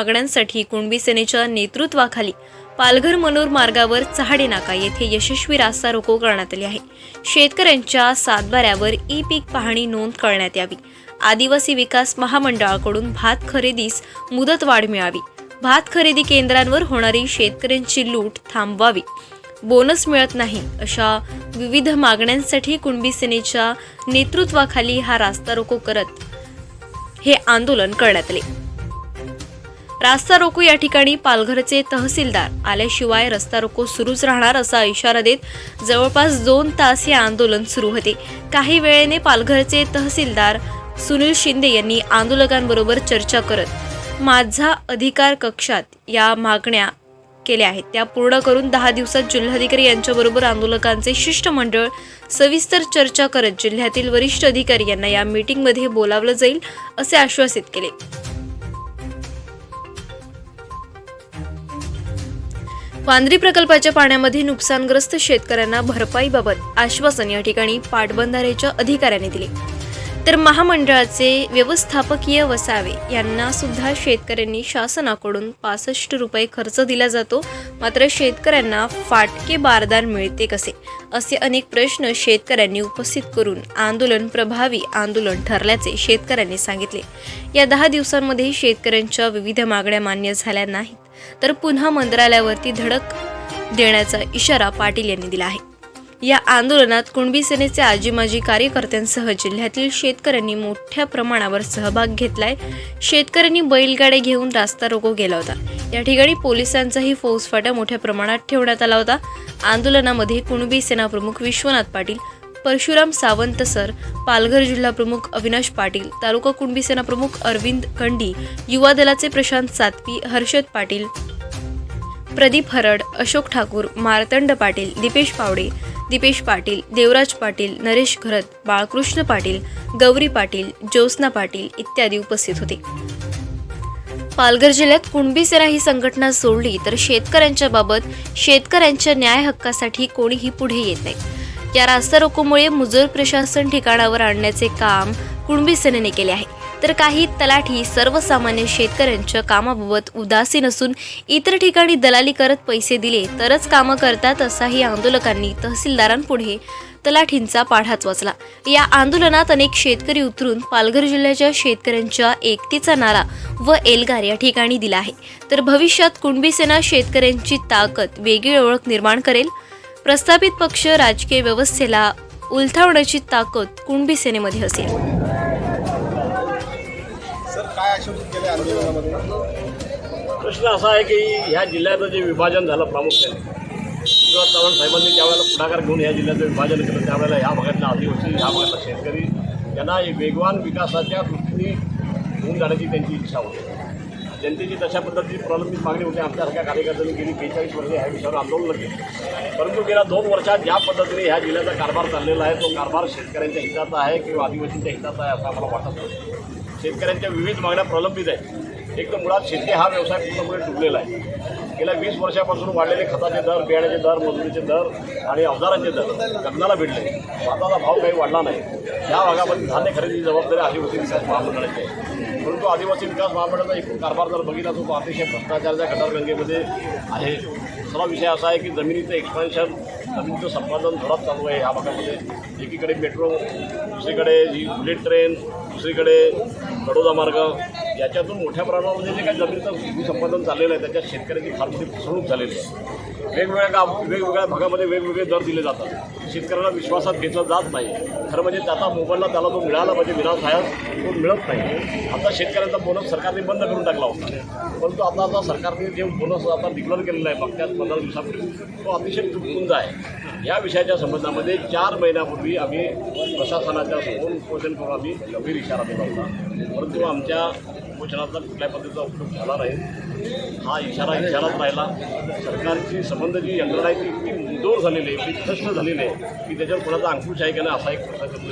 मागण्यांसाठी कुणबी सेनेच्या नेतृत्वाखाली पालघर मनोर मार्गावर चहाडे नाका येथे यशस्वी रास्ता रोको करण्यात आली आहे. शेतकऱ्यांच्या सातबाऱ्यावर ई पीक पाहणी नोंद करण्यात यावी. आदिवासी विकास महामंडळाकडून भात खरेदीस मुदतवाढ मिळावी. भात खरेदी केंद्रांवर होणारी शेतकऱ्यांची लूट थांबवावी. बोनस मिळत नाही अशा विविध मागण्यांसाठी कुणबी सेनेच्या नेतृत्वाखाली हा रास्ता रोको करत हे आंदोलन करण्यात आले. रास्ता रोको या ठिकाणी पालघरचे तहसीलदार आल्याशिवाय रस्ता रोको सुरूच राहणार असा इशारा देत जवळपास दोन तास हे आंदोलन सुरू होते. काही वेळेने पालघरचे तहसीलदार सुनील शिंदे यांनी आंदोलकांबरोबर चर्चा करत माझा अधिकार कक्षात या मागण्या केल्या आहेत. त्या पूर्ण करून दहा दिवसात जिल्हाधिकारी यांच्याबरोबर आंदोलकांचे शिष्टमंडळ सविस्तर चर्चा करत जिल्ह्यातील वरिष्ठ अधिकारी यांना या मीटिंगमध्ये बोलावलं जाईल असे आश्वासित केले. वांद्री प्रकल्पाच्या पाण्यामध्ये नुकसानग्रस्त शेतकऱ्यांना भरपाईबाबत आश्वासन या ठिकाणी पाटबंधाऱ्याच्या अधिकाऱ्यांनी दिले. तर महामंडळाचे व्यवस्थापकीय वसावे यांना सुद्धा शेतकऱ्यांनी शासनाकडून पासष्ट रुपये खर्च दिला जातो. मात्र शेतकऱ्यांना फाटके बारदान मिळते कसे? असे अनेक प्रश्न शेतकऱ्यांनी उपस्थित करून आंदोलन प्रभावी आंदोलन ठरल्याचे शेतकऱ्यांनी सांगितले. या दहा दिवसांमध्ये शेतकऱ्यांच्या विविध मागण्या मान्य झाल्या नाहीत. तर पुन्हा मंत्रालयावरती धडक देण्याचा इशारा पाटील यांनी दिला आहे. या आंदोलनात कुणबी सेनेचे आजी माजी कार्यकर्त्यांसह जिल्ह्यातील शेतकऱ्यांनी मोठ्या प्रमाणावर सहभाग घेतलाय. शेतकऱ्यांनी बैलगाड्या घेऊन रास्ता रोको केला होता. या ठिकाणी पोलिसांचाही फौजफाटा मोठ्या प्रमाणात ठेवण्यात आला होता. आंदोलनामध्ये कुणबी सेना प्रमुख विश्वनाथ पाटील परशुराम सावंत सर पालघर जिल्हा प्रमुख अविनाश पाटील तालुका कुणबी सेना प्रमुख अरविंद कंडी युवा दलाचे प्रशांत सातवी हर्षद पाटील प्रदीप हरड अशोक ठाकूर मार्तंड पाटील दीपेश पावडे दीपेश पाटील देवराज पाटील नरेश घरत बाळकृष्ण पाटील गौरी पाटील ज्योत्स्ना पाटील इत्यादी उपस्थित होते. पालघर जिल्ह्यात कुणबी सेना ही संघटना सोडली तर शेतकऱ्यांच्या बाबत शेतकऱ्यांच्या न्याय हक्कासाठी कोणीही पुढे येत नाही. या रास्ता रोकोमुळे मुजोर प्रशासन ठिकाणावर आणण्याचे काम कुणबी सेनेने केले आहे. तर काही तलाठी सर्वसामान्य शेतकऱ्यांच्या कामाबाबत उदासीन असून इतर ठिकाणी दलाली करत पैसे दिले तरच कामं करतात असाही आंदोलकांनी तहसीलदारांपुढे तलाठींचा पाढाच वाचला. या आंदोलनात अनेक शेतकरी उतरून पालघर जिल्ह्याच्या शेतकऱ्यांच्या एकतेचा नारा व एल्गार या ठिकाणी दिला आहे. तर भविष्यात कुणबी सेना शेतकऱ्यांची ताकद वेगळी ओळख निर्माण करेल? प्रस्थापित पक्ष राजकीय व्यवस्थेला उलथावण्याची ताकद कुणबी सेनेमध्ये असेल? सर काय आश्वासित केले आंदोलनामध्ये? प्रश्न असा आहे की ह्या जिल्ह्याचं जे विभाजन झालं प्रामुख्याने शिवराज चव्हाण साहेबांनी ज्यावेळेला पुढाकार घेऊन ह्या जिल्ह्याचं विभाजन केलं त्यावेळेला ह्या भागातल्या आदिवासी ह्या भागातला शेतकरी यांना एक वेगवान विकासाच्या दृष्टीने घेऊन जाण्याची त्यांची इच्छा होती. जनतेची तशा पद्धतीची प्रलंबित मागणी होती. आमच्यासारख्या कार्यकर्त्यांनी गेली बेचाळीस वर्षे ह्या विषयावर आंदोलन केलं. परंतु गेल्या दोन वर्षात ज्या पद्धतीने ह्या जिल्ह्याचा कारभार चाललेला आहे तो कारभार शेतकऱ्यांच्या हिताचा आहे किंवा आदिवासींच्या हिताचा आहे असं आम्हाला वाटत नाही. शेतकऱ्यांच्या विविध मागण्या प्रलंबित आहेत. एक तर मुळात शेती हा व्यवसाय पूर्णपणे डुबलेला आहे. गेल्या वीस वर्षापासून वाढलेले खताचे दर बियाण्याचे दर मजुरीचे दर आणि अवजारांचे दर गगनाला भेटले. भाताचा भाव काही वाढला नाही. या भागामध्ये धान्य खरेदीची जबाबदारी आदिवासी विकास महामंडळाची आहे. परंतु आदिवासी विकास महामंडळाचा एकूण कारभार जर बघितला तो अतिशय भ्रष्टाचाराच्या गटारगंगेमध्ये आहे. दुसरा विषय असा आहे की जमिनीचं एक्सपान्शन जमिनीचं संपादन जोरात चालू आहे ह्या भागामध्ये. एकीकडे मेट्रो दुसरीकडे जी बुलेट ट्रेन दुसरीकडे बडोदा मार्ग. याच्यातून मोठ्या प्रमाणामध्ये जे काही जमिनीचं भूसंपादन चाललेलं आहे त्याच्यात शेतकऱ्याची फार मोठी फसवणूक झालेली आहे. वेगवेगळ्या गाव वेगवेगळ्या भागामध्ये वेगवेगळे दर दिले जातात. शेतकऱ्यांना विश्वासात घेतलं जात नाही. खरं म्हणजे त्याचा मोबाईलला त्याला तो मिळाला पाहिजे विनासायास तो मिळत नाही. आता शेतकऱ्यांचा बोनस सरकारने बंद करून टाकला होता. परंतु आता आता सरकारने जे बोनस आता डिक्लेअर केलेला आहे मागच्या पंधरा दिवसापूर्वी तो अतिशय तुटपुंज आहे. या विषयाच्या संबंधामध्ये चार महिन्यापूर्वी आम्ही प्रशासनाच्या समोर उपोषण करून आम्ही गंभीर इशारा दिला होता. परंतु आमच्या उपोषणाचा कुठल्या पद्धतीचा उपयोग झाला नाही. हा इशारा इशाराच राहिला. सरकारची संबंध जी यंत्रणा आहे ती इतकी मुजोर झालेली आहे इतकी कष्ट झालेली आहे की त्याच्यावर कोणाचा अंकुश आहे की नाही असा एक प्रश्न